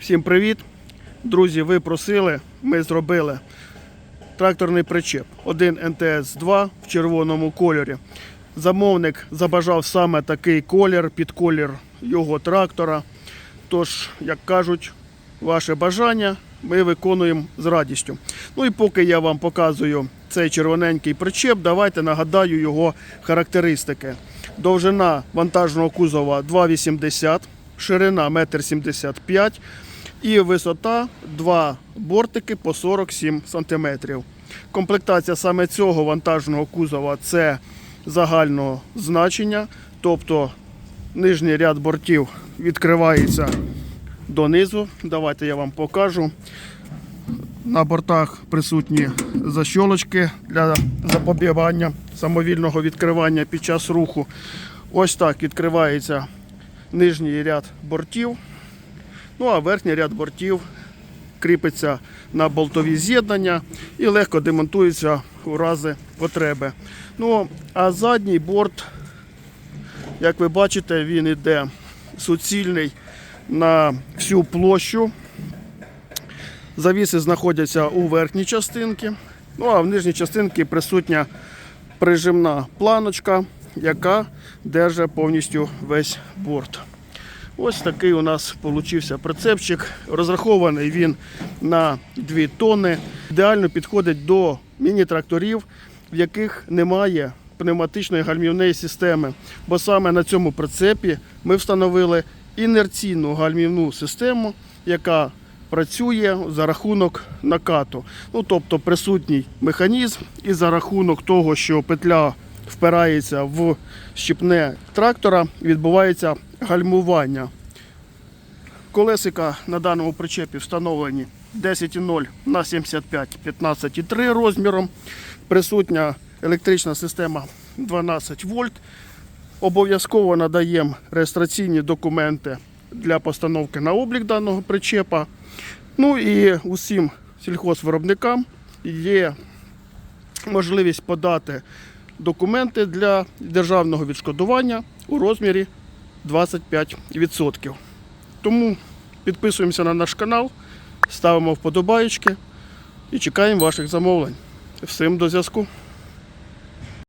Всім привіт! Друзі, ви просили, ми зробили тракторний причеп. Один НТС-2 в червоному кольорі. Замовник забажав саме такий колір під колір його трактора. Тож, як кажуть, ваше бажання ми виконуємо з радістю. Ну і поки я вам показую цей червоненький причеп, давайте нагадаю його характеристики. Довжина вантажного кузова 2,80, ширина 1,75 м і висота 2 бортики по 47 см. Комплектація саме цього вантажного кузова це загального значення, тобто нижній ряд бортів відкривається донизу. Давайте я вам покажу. На бортах присутні защолочки для запобігання самовільного відкривання під час руху. Ось так відкривається нижній ряд бортів. Ну а верхній ряд бортів кріпиться на болтові з'єднання і легко демонтується у рази потреби. Ну, а задній борт, як ви бачите, він іде суцільний на всю площу. Завіси знаходяться у верхній частинці. Ну а в нижній частинці присутня прижимна планочка, яка держить повністю весь борт. Ось такий у нас получився прицепчик. Розрахований він на 2 тонни. Ідеально підходить до міні-тракторів, в яких немає пневматичної гальмівної системи. Бо саме на цьому прицепі ми встановили інерційну гальмівну систему, яка працює за рахунок накату. Ну, тобто присутній механізм, і за рахунок того, що петля впирається в щіпне трактора, відбувається гальмування. Колесика на даному причепі встановлені 10,0 на 75 15,3 розміром. Присутня електрична система 12 вольт. Обов'язково надаємо реєстраційні документи для постановки на облік даного причепа. Ну і усім сільхозвиробникам є можливість подати документи для державного відшкодування у розмірі 25%. Тому підписуємося на наш канал, ставимо вподобаєчки і чекаємо ваших замовлень. Всім до зв'язку.